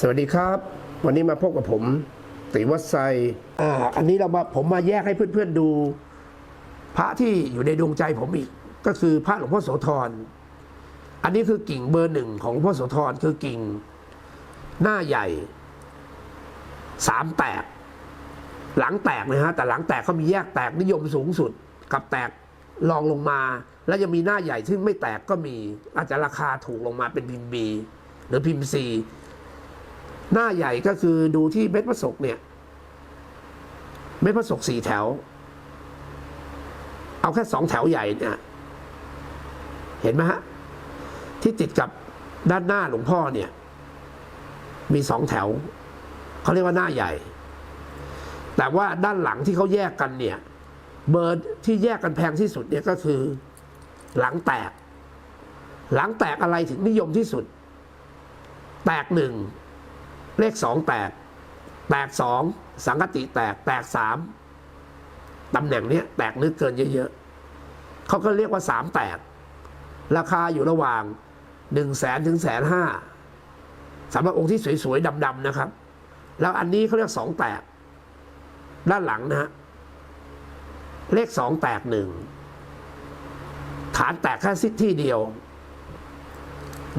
สวัสดีครับ วันนี้มาพบกับผมติวัดไซอ่าอันนี้เรามาผมมาแยกให้เพื่อนๆดู พระที่อยู่ในดวงใจผมอีก ก็คือพระหลวงพ่อโสธรอันนี้คือกิ่งเบอร์หนึ่งของหลวงพ่อโสธรคือกิ่ง หน้าใหญ่สามแตก หลังแตกนะฮะแต่หลังแตกเขามีแยกแตกนิยมสูงสุด กับแตกรองลงมา แล้วยังมีหน้าใหญ่ซึ่งไม่แตกก็มีอาจจะราคาถูกลงมาเป็นพิมพ์บีหรือพิมพ์ซี หน้าใหญ่ก็คือดูที่เม็ดพระศกเนี่ย เม็ดพระศกสี่แถว เอาแค่สองแถวใหญ่เนี่ยเห็นไหมฮะ ที่ติดกับด้านหน้าหลวงพ่อเนี่ย มีสองแถว เขาเรียกว่าหน้าใหญ่ แต่ว่าด้านหลังที่เขาแยกกันเนี่ย เบอร์ที่แยกกันแพงที่สุดเนี่ยก็คือ หลังแตก หลังแตกอะไรถึงนิยมที่สุด แตกหนึ่ง เลขสองแตก แตกสองสังกติแตก แตกสามตำแหน่งเนี้ยแตกลึกเกินเยอะๆเขาก็เรียกว่าสามแตก ราคาอยู่ระหว่างหนึ่งแสนถึงแสนห้าสำหรับองค์ที่สวยๆดำๆนะครับ แล้วอันนี้เขาเรียกสองแตก ด้านหลังนะฮะเลขสองแตกหนึ่งฐานแตกแค่ซิที่เดียว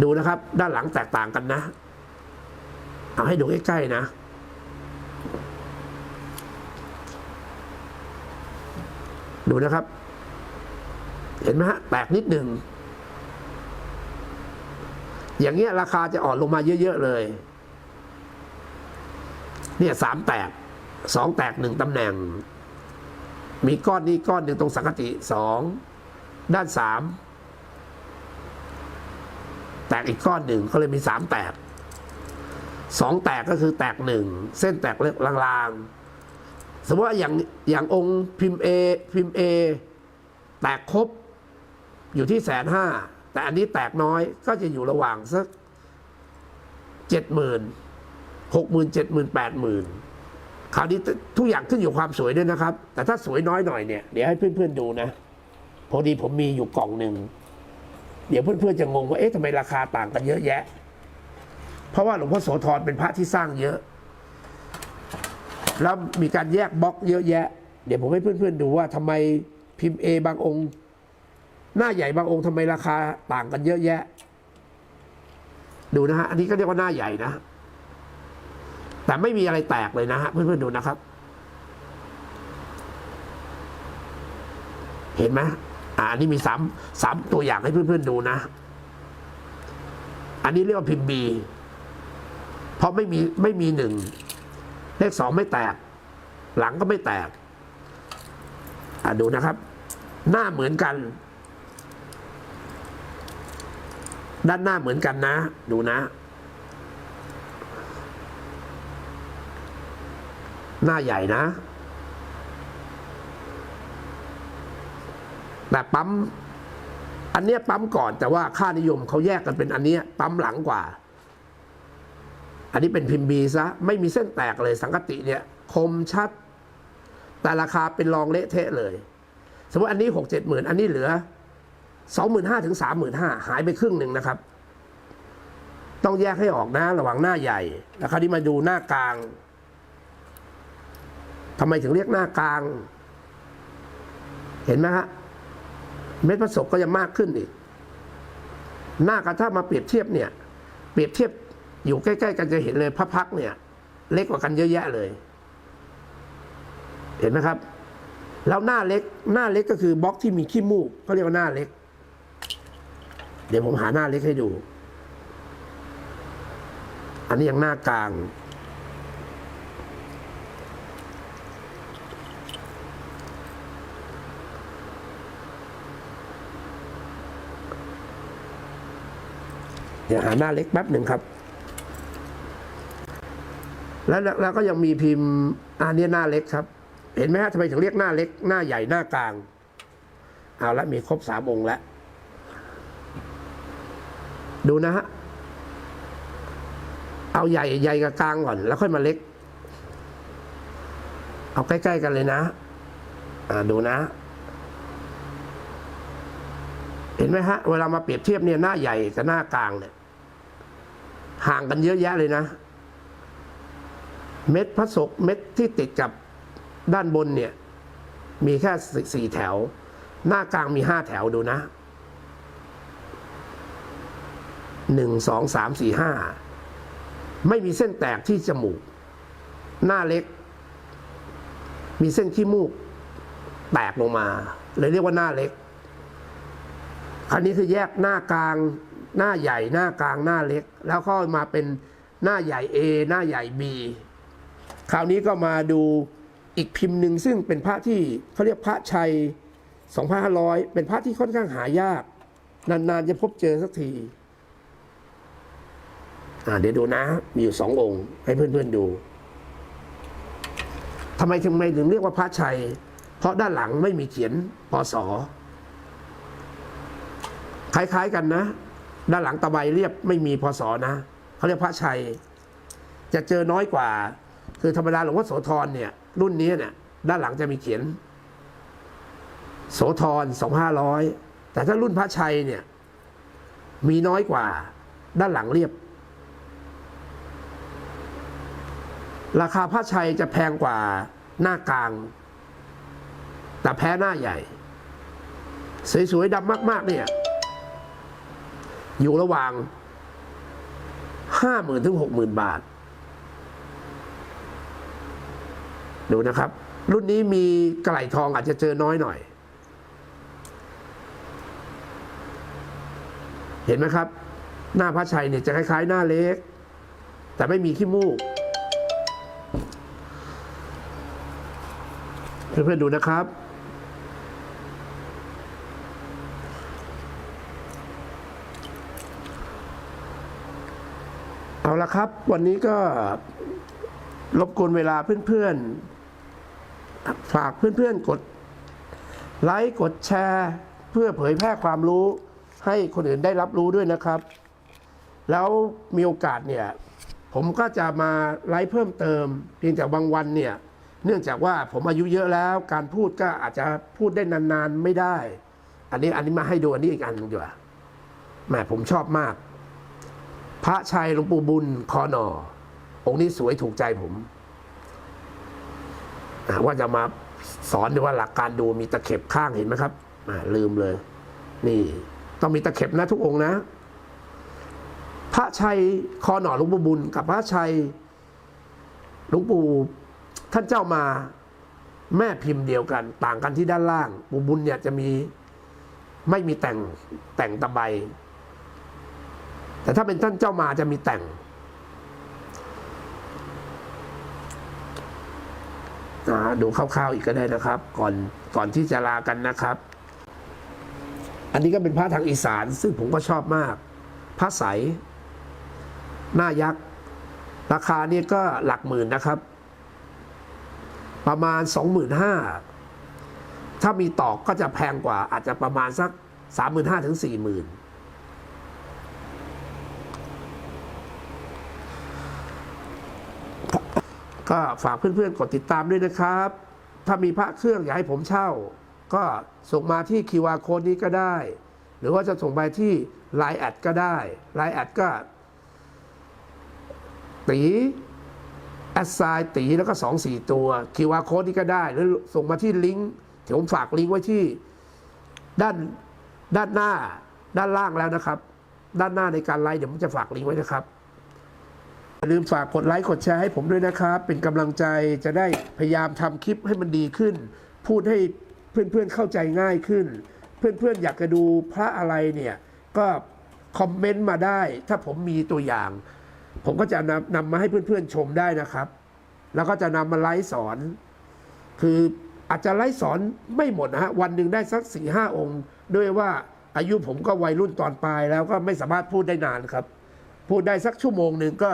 ดูนะครับ ด้านหลังแตกต่างกันนะ เอาให้ดูใกล้ๆนะ ดูนะครับ เห็นไหมฮะ แตกนิดหนึ่ง อย่างเงี้ยราคาจะอ่อนลงมาเยอะๆเลย เนี่ยสามแตกสองแตกหนึ่งตำแหน่ง มีก้อนนี้ก้อนหนึ่งตรงสังกติสองด้านสามแตกอีกก้อนหนึ่งเขาเลยมีสามแตก สองแตกก็คือแตกหนึ่งเส้นแตกเล็กลางๆ สมมติว่าอย่างอย่างองค์พิมพ์เอพิมพ์เอแตกครบอยู่ที่แสนห้าแต่อันนี้แตกน้อยก็จะอยู่ระหว่างสักเจ็ดหมื่นหกหมื่นเจ็ดหมื่นแปดหมื่นคราวนี้ทุกอย่างขึ้นอยู่ความสวยด้วยนะครับ แต่ถ้าสวยน้อยหน่อยเนี่ยเดี๋ยวให้เพื่อนๆดูนะพอดีผมมีอยู่กล่องหนึ่งเดี๋ยวเพื่อนๆจะงงว่าเอ๊ะทำไมราคาต่างกันเยอะแยะ เพราะว่าหลวงพ่อโสธรเป็นพระที่สร้างเยอะ แล้วมีการแยกบล็อกเยอะแยะ เดี๋ยวผมให้เพื่อนๆดูว่าทำไมพิมพ์เอบางองค์ หน้าใหญ่บางองค์ทำไมราคาต่างกันเยอะแยะ ดูนะฮะ อันนี้ก็เรียกว่าหน้าใหญ่นะ แต่ไม่มีอะไรแตกเลยนะฮะเพื่อนๆดูนะครับเห็นไหมอ่าอันนี้มีสามสามตัวอย่างให้เพื่อนๆดูนะ อันนี้เรียกว่าพิมพ์บี เพราะไม่มีไม่มีหนึ่งเลขสองไม่แตก หลังก็ไม่แตกอ่าดูนะครับ หน้าเหมือนกัน ด้านหน้าเหมือนกันนะ ดูนะ หน้าใหญ่นะแต่ปั๊ม อันเนี้ยปั๊มก่อนแต่ว่าค่านิยมเขาแยกกันเป็นอันเนี้ยปั๊มหลังกว่า อันนี้เป็นพิมพ์บีซะไม่มีเส้นแตกเลยสังกติเนี่ยคมชัด แต่ราคาเป็นรองเละเทะเลย สมมติอันนี้หกเจ็ดหมื่นอันนี้เหลือสองหมื่นห้าถึงสามหมื่นห้าหายไปครึ่งหนึ่งนะครับ ต้องแยกให้ออกนะระหว่างหน้าใหญ่แล้วคราวนี้มาดูหน้ากลางทำไมถึงเรียกหน้ากลาง เห็นไหมฮะเม็ดผสมก็จะมากขึ้นอีกหน้ากระถ้ามาเปรียบเทียบเนี่ย เปรียบเทียบ อยู่ใกล้ๆกันจะเห็นเลยพระพักเนี่ย เล็กกว่ากันเยอะแยะเลย เห็นไหมครับ แล้วหน้าเล็ก หน้าเล็กก็คือบล็อกที่มีขี้มูกเขาเรียกว่าหน้าเล็ก เดี๋ยวผมหาหน้าเล็กให้ดู อันนี้ยังหน้ากลางเดี๋ยวหาหน้าเล็กแป๊บหนึ่งครับ แล้วแล้วก็ยังมีพิมพ์อันนี้หน้าเล็กครับ เห็นไหมฮะทำไมถึงเรียกหน้าเล็ก หน้าใหญ่หน้ากลาง เอาละมีครบสามองค์แล้ว ดูนะฮะ เอาใหญ่ใหญ่กับกลางก่อน แล้วค่อยมาเล็ก เอาใกล้ ๆ กันเลยนะ อ่าดูนะ เห็นไหมฮะ เวลามาเปรียบเทียบเนี่ยหน้าใหญ่กับหน้ากลางเนี่ยห่างกันเยอะแยะเลยนะ เม็ดพระศกเม็ดที่ติดกับด้านบนเนี่ย มีแค่สี่แถว หน้ากลางมีห้าแถวดูนะหนึ่งสองสามสี่ห้าไม่มีเส้นแตกที่จมูก หน้าเล็ก มีเส้นขี้มูก แตกลงมาเลยเรียกว่าหน้าเล็ก อันนี้คือแยกหน้ากลาง หน้าใหญ่หน้ากลางหน้าเล็ก แล้วก็มาเป็นหน้าใหญ่ A หน้าใหญ่ B คราวนี้ก็มาดูอีกพิมพ์หนึ่งซึ่งเป็นพระที่เขาเรียกพระชัย 2,500 เป็นพระที่ค่อนข้างหายาก นานๆจะพบเจอสักทีอ่าเดี๋ยวดูนะ มีอยู่สององค์ ให้เพื่อนๆดูทำไมถึงไม่ถึงเรียกว่าพระชัย เพราะด้านหลังไม่มีเขียนปศคล้ายๆกันนะ ด้านหลังตะไบเรียบไม่มีพศนะเขาเรียกพระชัย จะเจอน้อยกว่า คือธรรมดาหลวงพ่อโสธรเนี่ย รุ่นนี้เนี่ยด้านหลังจะมีเขียน โสธรสองห้าร้อยแต่ถ้ารุ่นพระชัยเนี่ย มีน้อยกว่า ด้านหลังเรียบ ราคาพระชัยจะแพงกว่าหน้ากลาง แต่แพ้หน้าใหญ่ สวยๆดำมาก ๆ เนี่ย อยู่ระหว่างห้าหมื่นถึงหกหมื่นบาท ดูนะครับ รุ่นนี้มีกระไหลทองอาจจะเจอน้อยหน่อย เห็นไหมครับ หน้าพระชัยเนี่ยจะคล้ายๆ หน้าเล็ก แต่ไม่มีขี้มูกเพื่อนๆดูนะครับเอาละครับ วันนี้ก็รบกวนเวลาเพื่อนๆ ฝากเพื่อนๆกดไลค์กดแชร์เพื่อเผยแพร่ความรู้ให้คนอื่นได้รับรู้ด้วยนะครับ แล้วมีโอกาสเนี่ย ผมก็จะมาไลฟ์เพิ่มเติม เพียงแต่บางวันเนี่ย เนื่องจากว่าผมอายุเยอะแล้ว การพูดก็อาจจะพูดได้นานๆไม่ได้ อันนี้อันนี้มาให้ดูอันนี้อีกอันหนึงดีกว่าแหมผมชอบมาก พระชัยหลวงปู่บุญคอหนอองค์นี้สวยถูกใจผม อะว่าจะมาสอนดูว่าหลักการดูมีตะเข็บข้างเห็นไหมครับลืมเลย นี่ ต้องมีตะเข็บนะทุกองนะ พระชัยคอหนอลวงปู่บุญ กับพระชัยลวงปู่ท่านเจ้ามาแม่พิมพ์เดียวกัน ต่างกันที่ด้านล่างปู่บุญเนี่ยจะมีไม่มีแต่งแต่งตะไบแต่ถ้าเป็นท่านเจ้ามาจะมีแต่ง นะดูคร่าวๆอีกก็ได้นะครับ ก่อนก่อนที่จะลากันนะครับ อันนี้ก็เป็นพระทางอีสาน ซึ่งผมก็ชอบมากพระใสหน้ายักษ์ ราคานี่ก็หลักหมื่นนะครับ ประมาณ 25,000ถ้ามีตอกก็จะแพงกว่าอาจจะประมาณสัก 35,000ถึง40,000 ก็ฝากเพื่อนๆ กดติดตามด้วยนะครับ ถ้ามีพระเครื่องอยากให้ผมเช่า ก็ส่งมาที่ QR code นี้ก็ได้ หรือว่าจะส่งไปที่ Line แอดก็ได้ Line แอดก็ตีแอดไซน์ตีแล้วก็สองสี่ตัว QR code นี้ก็ได้ หรือส่งมาที่ลิงก์เดี๋ยวผมฝากลิงก์ไว้ที่ด้านด้านหน้าด้านล่างแล้วนะครับ ด้านหน้าในการไลฟ์เดี๋ยวผมจะฝากลิงก์ไว้นะครับ ลืมฝากกดไลค์กดแชร์ให้ผมด้วยนะครับ เป็นกำลังใจจะได้พยายามทำคลิปให้มันดีขึ้น พูดให้เพื่อนๆเข้าใจง่ายขึ้น เพื่อนๆอยากจะดูพระอะไรเนี่ย ก็คอมเมนต์มาได้ ถ้าผมมีตัวอย่าง ผมก็จะนำนำมาให้เพื่อนๆชมได้นะครับ แล้วก็จะนำมาไลฟ์สอน คืออาจจะไลฟ์สอนไม่หมดนะฮะวันหนึ่งได้สักสี่ห้าองค์ ด้วยว่าอายุผมก็วัยรุ่นตอนปลายแล้วก็ไม่สามารถพูดได้นานครับ พูดได้สักชั่วโมงหนึ่งก็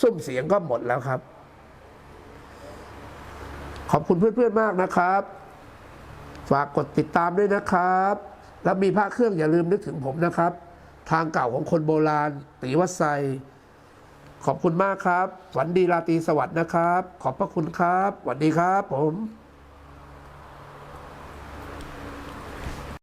ซุ้มเสียงก็หมดแล้วครับ ขอบคุณเพื่อนๆมากนะครับ ฝากกดติดตามด้วยนะครับ แล้วมีพระเครื่องอย่าลืมนึกถึงผมนะครับ ทางเก่าของคนโบราณ ตีวัดไซขอบคุณมากครับฝันดีราตรีสวัสดิ์นะครับ ขอบพระคุณครับสวัสดีครับผม